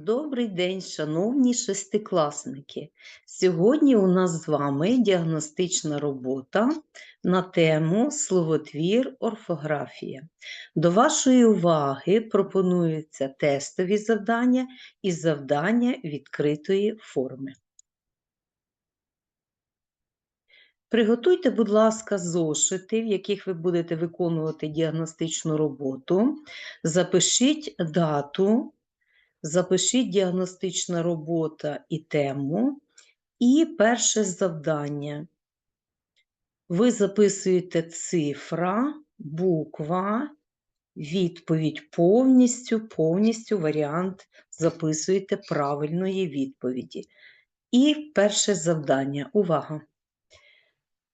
Добрий день, шановні шестикласники! Сьогодні у нас з вами діагностична робота на тему словотвір орфографія. До вашої уваги пропонуються тестові завдання і завдання відкритої форми. Приготуйте, будь ласка, зошити, в яких ви будете виконувати діагностичну роботу. Запишіть дату запишіть діагностична робота і тему. І перше завдання. Ви записуєте цифра, буква, відповідь повністю, повністю варіант записуєте правильної відповіді. І перше завдання. Увага!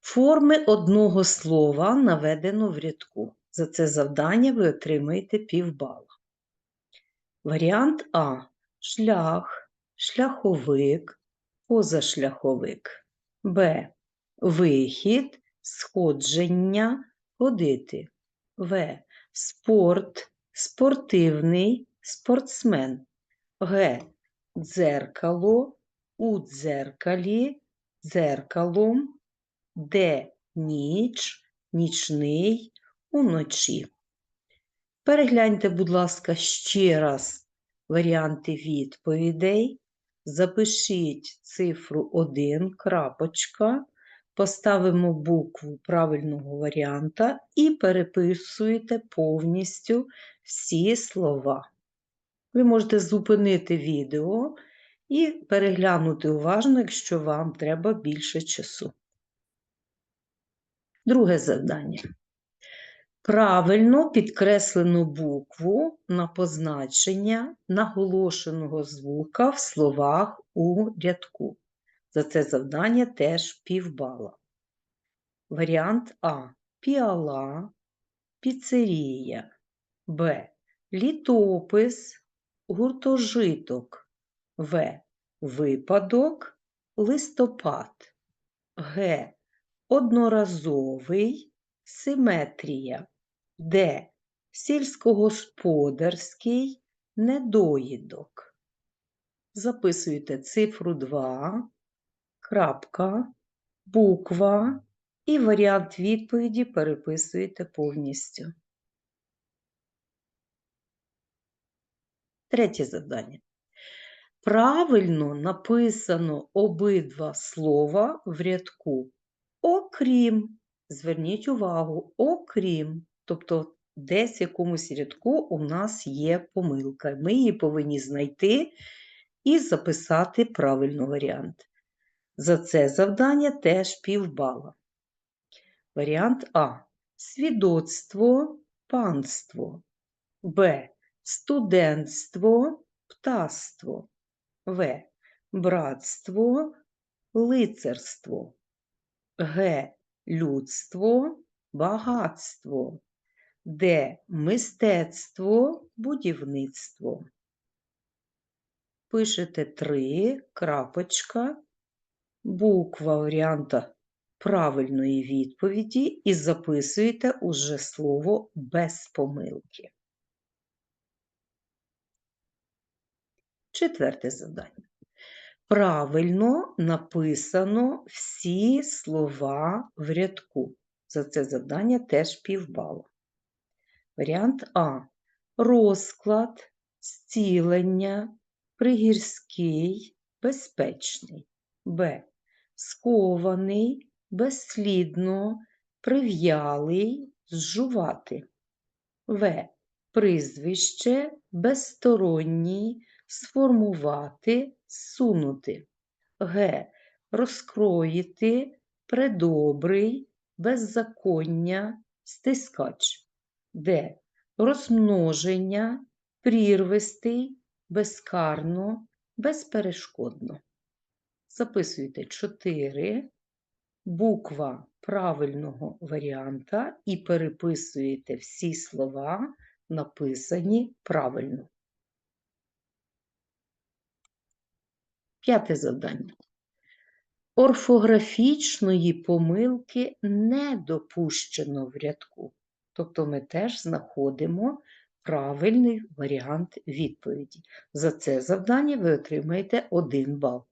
Форми одного слова наведено в рядку. За це завдання ви отримаєте півбала. Варіант А шлях, шляховик, позашляховик. Б. Вихід, сходження, ходити. В. Спорт, спортивний, спортсмен. Г. Дзеркало, у дзеркалі, дзеркалом. Д. Ніч, нічний, уночі. Перегляньте, будь ласка, ще раз варіанти відповідей. Запишіть цифру 1, крапочка, поставимо букву правильного варіанта і переписуєте повністю всі слова. Ви можете зупинити відео і переглянути уважно, якщо вам треба більше часу. Друге завдання. Правильно підкреслену букву на позначення наголошеного звука в словах у рядку. За це завдання теж півбала. Варіант А. Піала, піцерія. Б. Літопис, гуртожиток. В. Випадок, листопад. Г. Одноразовий, симетрія. Д. Сільськогосподарський недоїдок. Записуйте цифру 2, крапка, буква і варіант відповіді переписуєте повністю. Третє завдання. Правильно написано обидва слова в рядку, окрім, зверніть увагу, окрім. Тобто десь в якомусь рядку у нас є помилка. Ми її повинні знайти і записати правильний варіант. За це завдання теж півбала. Варіант А. Свідоцтво, панство. Б. Студентство, птаство. В. Братство, лицарство. Г. Людство, багатство де мистецтво, будівництво. Пишете три, крапочка, буква варіанта правильної відповіді і записуєте уже слово без помилки. Четверте завдання. Правильно написано всі слова в рядку. За це завдання теж півбала. Варіант А. Розклад, зцілення, пригірський, безпечний. Б. Скований, безслідно, прив'ялий, зжувати. В. Прізвище, безсторонній, сформувати, сунути. Г. Розкроїти, предобрий, беззаконня, стискач де розмноження, прірвистий, безкарно, безперешкодно. Записуйте 4, буква правильного варіанта і переписуєте всі слова, написані правильно. П'яте завдання. Орфографічної помилки не допущено в рядку. Тобто ми теж знаходимо правильний варіант відповіді. За це завдання ви отримаєте 1 бал.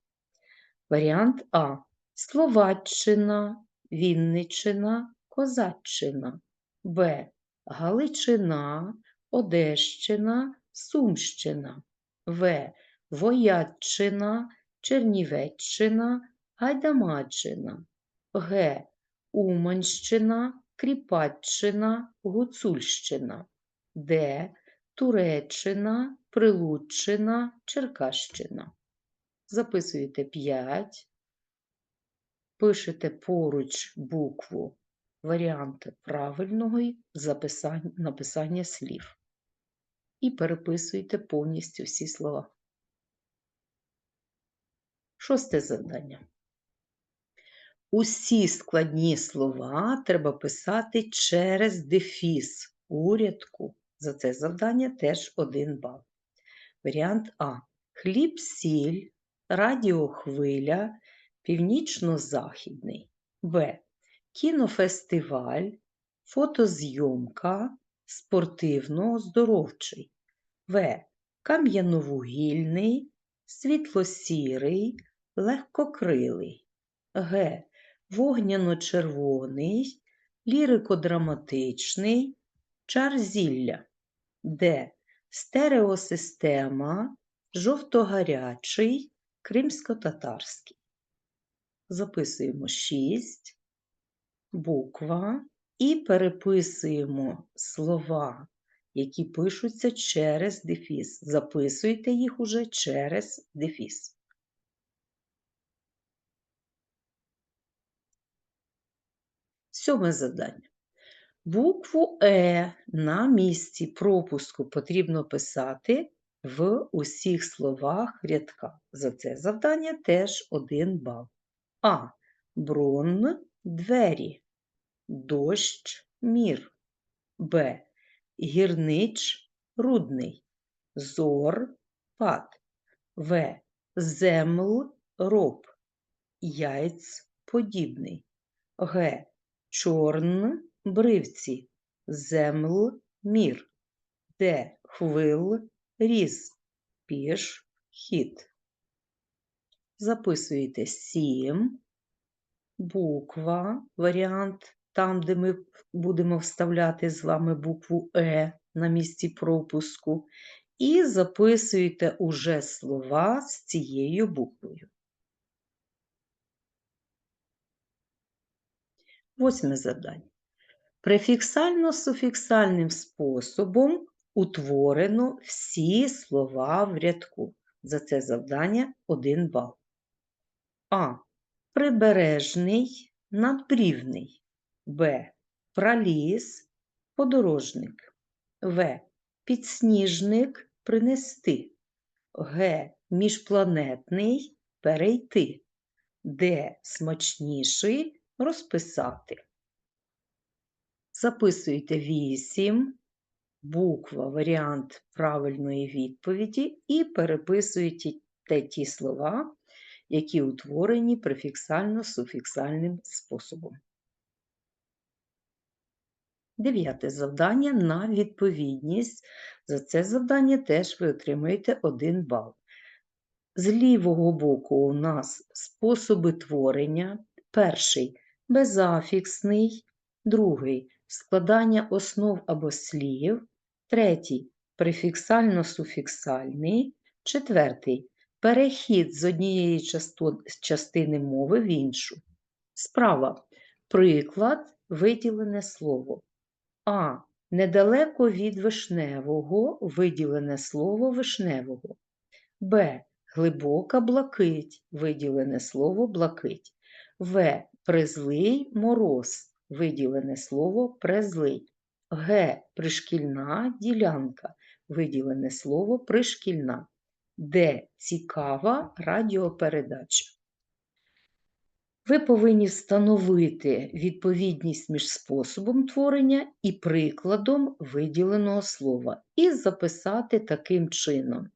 Варіант А. Словаччина, Вінниччина, Козаччина. Б. Галичина, Одещина, Сумщина. В. Воятчина, Чернівеччина, Гайдамаччина. Г. Уманщина, Кріпаччина, Гуцульщина. Д. Туреччина, Прилуччина, Черкащина. Записуєте 5, пишете поруч букву варіанти правильного написання слів і переписуєте повністю всі слова. Шосте завдання. Усі складні слова треба писати через дефіс у рядку. За це завдання теж 1 бал. Варіант А. Хліб, сіль, радіохвиля, північно-західний. Б. Кінофестиваль, фотозйомка, спортивно-оздоровчий. В. Кам'яновугільний, світло-сірий, легкокрилий. Г. Вогняно-червоний, лірико-драматичний, чарзілля. Д. Стереосистема, жовто-гарячий, кримсько-татарський. Записуємо 6, буква і переписуємо слова, які пишуться через дефіс. Записуйте їх уже через дефіс. Сьоме завдання. Букву Е на місці пропуску потрібно писати в усіх словах рядка. За це завдання теж 1 бал. А. Брун двері. Дощ мір. Б. Гірнич рудний. Зор пад. В. Земл роб. Яйць подібний. Г. Чорн бривці. Земл мір. Д. Хвил різ. Піш хід. Записуєте 7, буква, варіант, там, де ми будемо вставляти з вами букву Е на місці пропуску, і записуєте уже слова з цією буквою. Восьме завдання. Префіксально-суфіксальним способом утворено всі слова в рядку. За це завдання 1 бал. А. Прибережний, надбрівний. Б. Праліс, подорожник. В. Підсніжник принести. Г. Міжпланетний перейти. Д. Смачніший розписати. Записуйте 8, буква, варіант правильної відповіді і переписуйте ті слова, які утворені префіксально-суфіксальним способом. Дев'яте завдання на відповідність. За це завдання теж ви отримаєте 1 бал. З лівого боку у нас способи творення. Перший безафіксний, другий складання основ або слів, третій префіксально-суфіксальний, четвертий перехід з однієї частини мови в іншу. Справа. Приклад виділене слово. А. Недалеко від вишневого виділене слово вишневого. Б. Глибока блакить виділене слово блакить. В. Призлий мороз виділене слово презлий. Г. Пришкільна ділянка виділене слово пришкільна. Д. Цікава радіопередача. Ви повинні встановити відповідність між способом творення і прикладом виділеного слова і записати таким чином.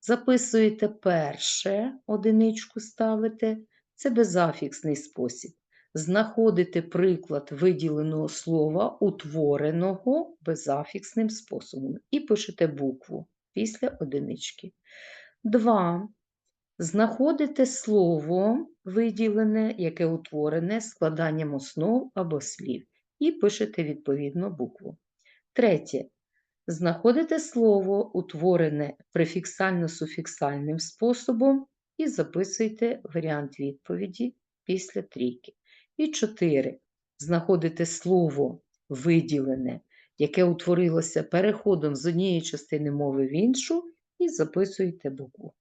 Записуєте перше, одиничку ставите, це безафіксний спосіб. знаходите приклад виділеного слова, утвореного безафіксним способом, і пишете букву після одинички. 2. Знаходите слово виділене, яке утворене складанням основ або слів, і пишете відповідну букву. Третє. Знаходите слово, утворене префіксально-суфіксальним способом, і записуйте варіант відповіді після трійки. І 4. Знаходите слово виділене, яке утворилося переходом з однієї частини мови в іншу, і записуєте букву.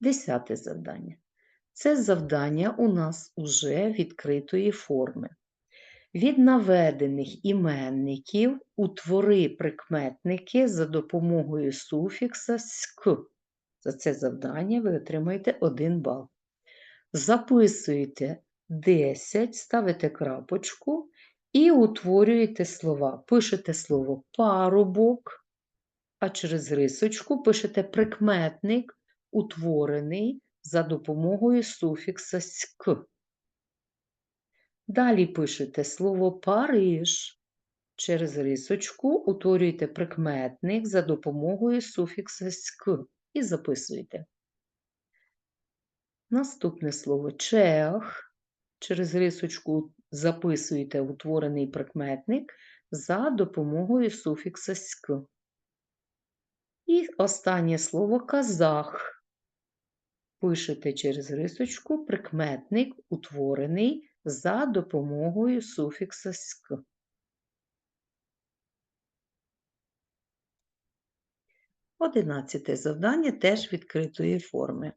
Десяте завдання. Це завдання у нас уже відкритої форми. Від наведених іменників утвори прикметники за допомогою суфікса «ськ». За це завдання ви отримаєте 1 бал. Записуєте 10, ставите крапочку і утворюєте слова. Пишете слово парубок, а через рисочку пишете прикметник, утворений за допомогою суфікса «ськ». Далі пишете слово Париж. Через рисочку утворюєте прикметник за допомогою суфікса «ськ» і записуєте. Наступне слово чех. Через рисочку записуєте утворений прикметник за допомогою суфікса «ськ». І останнє слово казах. Пишете через рисочку прикметник, утворений за допомогою суфікса «ськ». Одинадцяте завдання теж відкритої форми.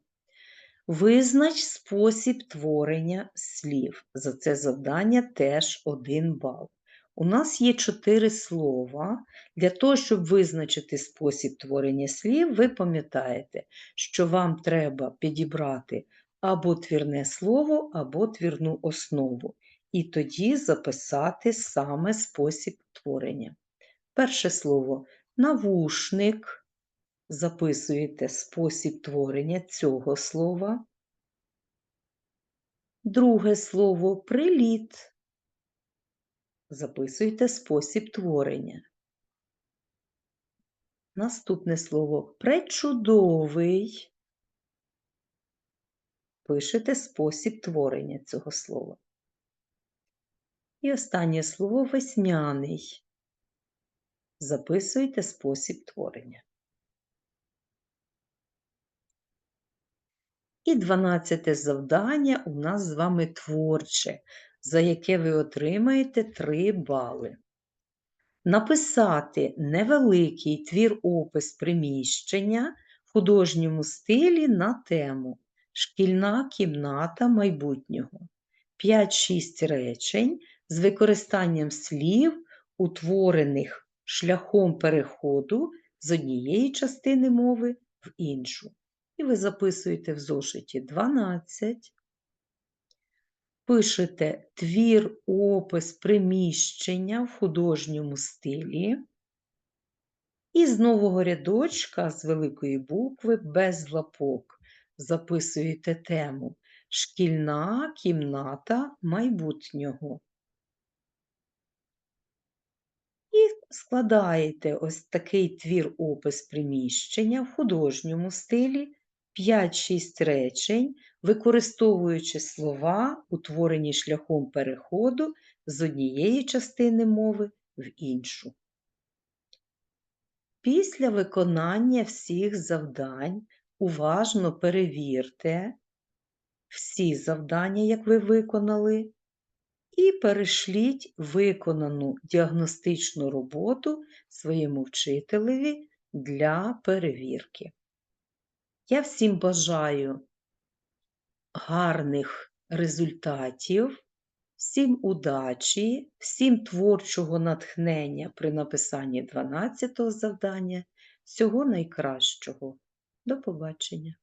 Визнач спосіб творення слів. За це завдання теж один бал. У нас є чотири слова. Для того, щоб визначити спосіб творення слів, ви пам'ятаєте, що вам треба підібрати або твірне слово, або твірну основу. І тоді записати саме спосіб творення. Перше слово навушник. Записуєте спосіб творення цього слова. Друге слово приліт. Записуйте спосіб творення. Наступне слово пречудовий. Пишете спосіб творення цього слова. І останнє слово весняний. Записуйте спосіб творення. І дванадцяте завдання у нас з вами творче, за яке ви отримаєте 3 бали. Написати невеликий твір-опис приміщення в художньому стилі на тему Шкільна кімната майбутнього. 5-6 речень з використанням слів, утворених шляхом переходу з однієї частини мови в іншу. І ви записуєте в зошиті 12, пишете твір, опис приміщення в художньому стилі. І з нового рядочка з великої букви без лапок записуєте тему Шкільна кімната майбутнього. І складаєте ось такий твір опис приміщення в художньому стилі 5-6 речень, використовуючи слова, утворені шляхом переходу з однієї частини мови в іншу. Після виконання всіх завдань уважно перевірте всі завдання, як ви виконали, і перешліть виконану діагностичну роботу своєму вчителеві для перевірки. Я всім бажаю гарних результатів, всім удачі, всім творчого натхнення при написанні 12-го завдання. Всього найкращого. До побачення!